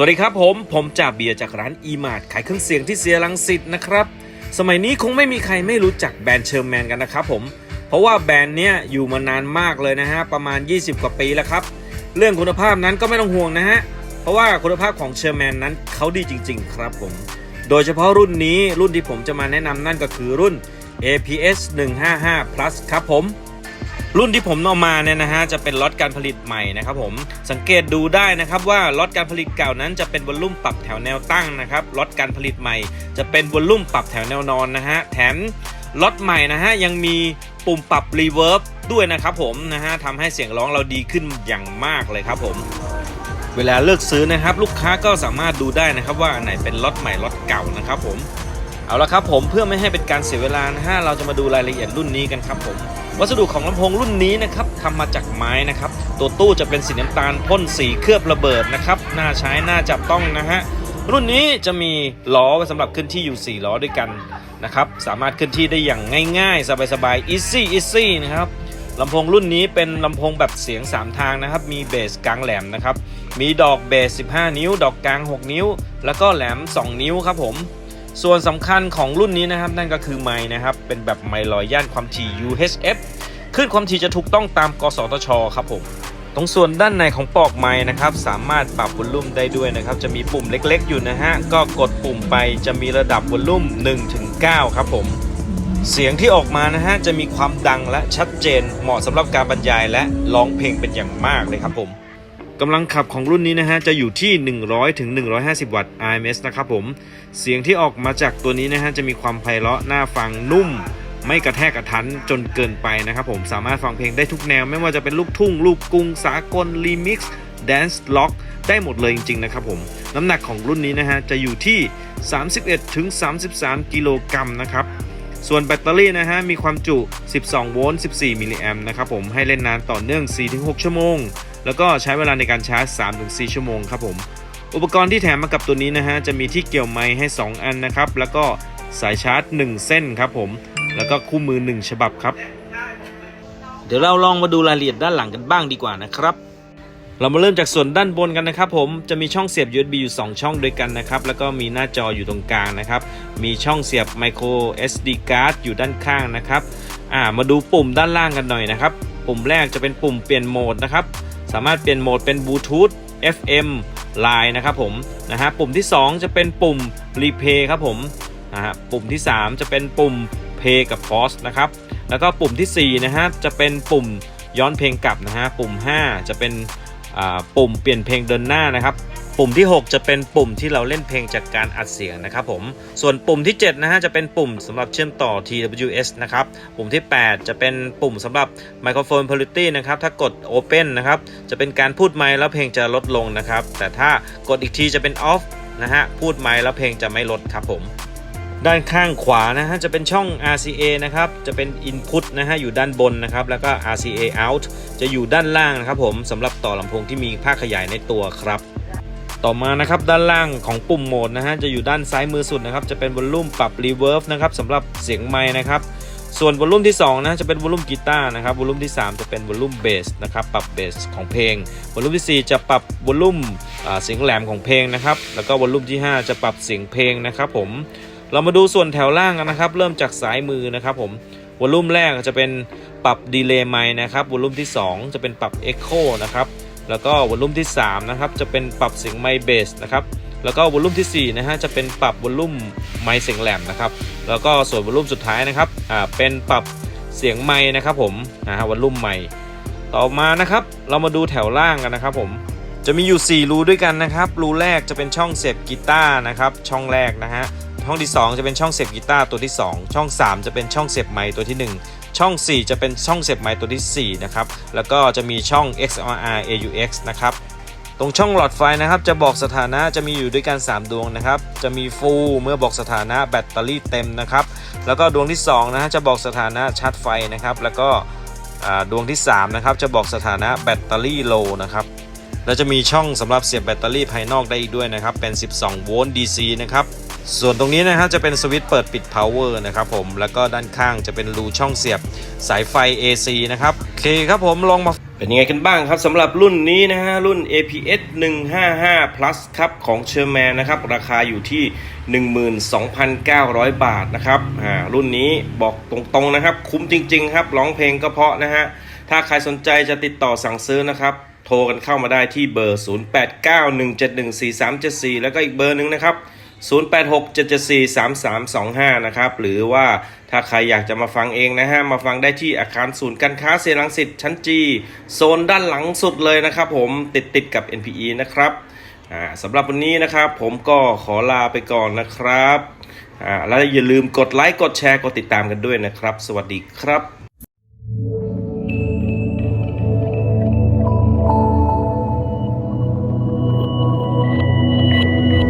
สวัสดีครับผม ผมจ่าเบียร์จากร้านอีมาร์ขายเครื่องเสียงที่เสียรังสิตนะครับ สมัยนี้คงไม่มีใครไม่รู้จักแบรนด์เชอร์แมนกันนะครับผม เพราะว่าแบรนด์เนี้ยอยู่มานานมากเลยนะฮะ ประมาณ 20 กว่าปีแล้วครับ เรื่องคุณภาพนั้นก็ไม่ต้องห่วงนะฮะ เพราะว่าคุณภาพของเชอร์แมนนั้นเขาดีจริง ๆ ครับผม โดยเฉพาะรุ่นนี้รุ่นที่ผมจะมาแนะนำนั่นก็คือรุ่น APS 155 plus ครับผม รุ่นที่ผมเอามาเนี่ยนะฮะจะเป็นล็อตการผลิตใหม่นะครับผมสังเกตดูได้นะครับว่าล็อตการผลิตเก่านั้นจะเป็นวอลลุ่มปรับแถวแนวตั้งนะครับล็อตการผลิตใหม่ จะเป็นวอลลุ่มปรับแถวแนวนอนนะฮะแถมล็อตใหม่นะฮะยังมีปุ่มปรับรีเวิร์บด้วยนะครับผมนะฮะทำให้เสียงร้องเราดีขึ้นอย่างมากเลยครับผมเวลาเลือกซื้อนะครับ ลูกค้าก็สามารถดูได้นะครับ ว่าไหนเป็นล็อตใหม่ล็อตเก่านะครับผมเอาละครับผมเพื่อไม่ให้เป็นการเสียเวลานะฮะเราจะมาดูรายละเอียดรุ่นนี้กันครับผม วัสดุของลำโพงรุ่นนี้นะครับทำมาจากไม้นะครับ ตัวตู้จะเป็นสีน้ำตาลพ่นสีเคลือบระเบิดนะครับน่าใช้น่าจับต้องนะฮะรุ่นนี้จะมีล้อไว้สำหรับขึ้นที่อยู่ 4 ล้อด้วยกันนะครับสามารถขึ้นที่ได้อย่างง่ายๆ สบายๆ easy easy นะครับลำโพงรุ่นนี้เป็นลำโพงแบบเสียง 3 ทางนะครับ มีเบสกลางแหลมนะครับ มีดอกเบส 15 นิ้ว ดอกกลาง 6 นิ้ว แล้วก็แหลม 2 นิ้วครับผม ส่วนสำคัญของรุ่นนี้นะครับนั่นก็คือไม้นะครับ เป็นแบบไมค์ลอยย่านความถี่ UHF ขึ้นความถี่จะถูกต้องตามกสทช ครับผม ตรงส่วนด้านในของปลอกไม้นะครับ สามารถปรับวอลลุ่มได้ด้วยนะครับ จะมีปุ่มเล็กๆ อยู่นะฮะ ก็กดปุ่มไปจะมีระดับวอลลุ่ม1ถึง9ครับผม เสียงที่ออกมานะฮะจะมีความดังและชัดเจนเหมาะสำหรับการบรรยายและร้องเพลงเป็นอย่างมากเลยครับผม กำลังขับของรุ่นนี้นะฮะจะอยู่ที่ 100ถึง150 วัตต์ RMS นะครับผม เสียงที่ออกมาจากตัวนี้นะฮะจะมีความไพเราะน่าฟังนุ่ม ไม่กระแทกกระทันจนเกินไปนะครับผมสามารถฟังเพลงได้ทุกแนว ไม่ว่าจะเป็นลูกทุ่ง ลูกกรุงสากลรีมิกซ์แดนซ์ล็อกได้หมดเลยจริงๆนะครับผมน้ำหนักของรุ่นนี้นะฮะจะอยู่ที่ 31ถึง33 กิโลกรัมนะครับ ส่วนแบตเตอรี่นะฮะมีความจุ 12 โวลต์ 14 มิลลิแอมป์นะครับผมให้เล่นนานต่อเนื่อง 4-6 ชั่วโมง แล้วก็ใช้เวลาในการชาร์จ 3-4 ชั่วโมงครับผม อุปกรณ์ที่แถมมากับตัวนี้นะฮะจะมีที่เกี่ยวไม้ให้ 2 อันนะครับ แล้วก็สายชาร์จ 1 เส้นครับผม แล้วก็คู่มือ 1 ฉบับครับ เดี๋ยวเราลองมาดูรายละเอียดด้านหลังกันบ้างดีกว่านะครับ เรามาเริ่มจากส่วนด้านบนกันนะครับผมจะมีช่องเสียบ USB อยู่ 2 ช่องด้วยกันนะครับ แล้วก็มีหน้าจออยู่ตรงกลางนะครับ มีช่องเสียบ micro SD card อยู่ด้านข้างนะครับอ่ามาดูปุ่มด้านล่างกันหน่อยนะครับ ปุ่มแรกจะเป็นปุ่มเปลี่ยนโหมดนะครับ สามารถเปลี่ยนโหมดเป็นบลูทูธ FM Line นะครับผมนะฮะปุ่มที่ 2 จะเป็นปุ่ม Replay ครับผมนะฮะปุ่มที่ 3 จะเป็นปุ่ม Play กับ Pause นะครับแล้วก็ปุ่มทีสี่4นะฮะจะเป็นปุ่มย้อนเพลงกลับนะฮะปุ่ม 5 จะเป็น ปุ่มเปลี่ยนเพลงเดินหน้านะครับ ปุ่มที่ 6 จะเป็นปุ่มที่เราเล่นเพลงจากการอัดเสียงนะครับผมส่วนปุ่มที่7นะฮะจะเป็นปุ่มสำหรับเชื่อมต่อ TWS นะครับปุ่มที่ 8 จะเป็นปุ่มสำหรับ Microphone Quality นะครับถ้ากด Open นะครับจะเป็นการพูดไมค์แล้วเพลงจะลดลงนะครับแต่ถ้ากดอีกทีจะเป็น Off นะฮะพูดไมค์แล้วเพลงจะไม่ลดครับผม ด้านข้างขวานะฮะจะเป็นช่อง RCA นะครับจะเป็น Input นะฮะอยู่ด้านบนนะครับแล้วก็ RCA Out จะอยู่ด้านล่างนะครับผมสำหรับต่อลำโพงที่มีภาคขยายในตัวครับต่อมานะครับด้านล่างของปุ่มโหมดนะฮะจะอยู่ด้านซ้ายมือสุดนะครับจะเป็นวอลลุ่มปรับ Reverb นะครับสำหรับเสียงไม้นะครับส่วนวอลลุ่มที่2นะจะเป็นวอลลุ่มกีตาร์นะครับวอลลุ่มที่ 3 จะเป็นวอลลุ่มเบสนะครับปรับเบสของเพลงวอลลุ่มที่ 4 จะปรับวอลลุ่มเสียงแหลมของเพลงนะครับแล้วก็วอลลุ่มที่ 5 จะปรับเสียงเพลงนะครับผม เรามาดูส่วนแถวล่างกันนะครับ เริ่มจากซ้ายมือนะครับผมวอลลุ่มแรกจะเป็นปรับดีเลย์ไมค์นะครับวอลลุ่มที่ 2 จะเป็นปรับเอ็กโคนะครับแล้วก็วอลลุ่มที่3นะครับจะเป็นปรับเสียงไมค์เบสนะครับแล้วก็วอลลุ่มที่4นะฮะจะเป็นปรับวอลลุ่มไมเสียงแหลมนะครับแล้วก็ส่วนวอลลุ่มสุดท้ายนะครับอ่าเป็นปรับเสียงไมค์นะครับผมนะฮะวอลลุ่มไมค์ต่อมานะครับเรามาดูแถวล่างกันนะครับผมจะมีอยู่ 4 รูด้วยกันนะครับ รูแรกจะเป็นช่องเสียบกีตาร์นะครับช่องแรกนะฮะ ช่องที่ 2 จะเป็นช่องเสียบกีตาร์ตัวที่ 2 ช่อง 3 จะเป็นช่องเสียบไมค์ตัวที่ 1 ช่อง 4 จะเป็นช่องเสียบไมค์ตัวที่ 4 นะครับ แล้วก็จะมีช่อง XLR AUX นะครับตรงช่องหลอดไฟนะครับจะบอกสถานะจะมีอยู่ด้วยกัน 3 ดวงนะครับ จะมีฟูลเมื่อบอกสถานะแบตเตอรี่เต็มนะครับ แล้วก็ดวงที่2นะฮะจะบอกสถานะชาร์จไฟนะครับ แล้วก็ดวงที่3นะครับจะบอกสถานะแบตเตอรี่โลนะครับแล้วจะมีช่องสำหรับเสียบแบตเตอรี่ภายนอกได้อีกด้วยนะครับ เป็น 12 โวลต์ DC นะครับ ส่วนตรงนี้นะฮะจะเป็นสวิตช์เปิดปิด power นะครับผมแล้วก็ด้านข้างจะเป็นรูช่องเสียบสายไฟ AC นะครับโอเคครับผมลองมาเป็นยังไงกันบ้างครับสำหรับรุ่นนี้นะฮะรุ่น APS 155 plus ครับของ Sherman นะครับราคาอยู่ที่ 12,900 บาทนะครับอ่ารุ่นนี้บอกตรงๆนะครับ คุ้มจริง ๆ ครับร้องเพลงก็เพราะนะฮะถ้าใครสนใจจะติดต่อสั่งซื้อนะครับโทรกันเข้ามาได้ที่เบอร์ 0891714374 แล้วก็อีกเบอร์หนึ่งนะครับ 0867743325 นะครับ หรือว่าถ้าใครอยากจะมาฟังเองนะฮะ มาฟังได้ที่อาคารศูนย์การค้าเซรังสิตชั้นจีโซนด้านหลังสุดเลยนะครับผมติดติดกับ NPE นะครับอ่าสำหรับวันนี้นะครับผมก็ขอลาไปก่อนนะครับอ่าแล้วอย่าลืมกดไลค์ กดแชร์ กดติดตามกันด้วยนะครับ สวัสดีครับ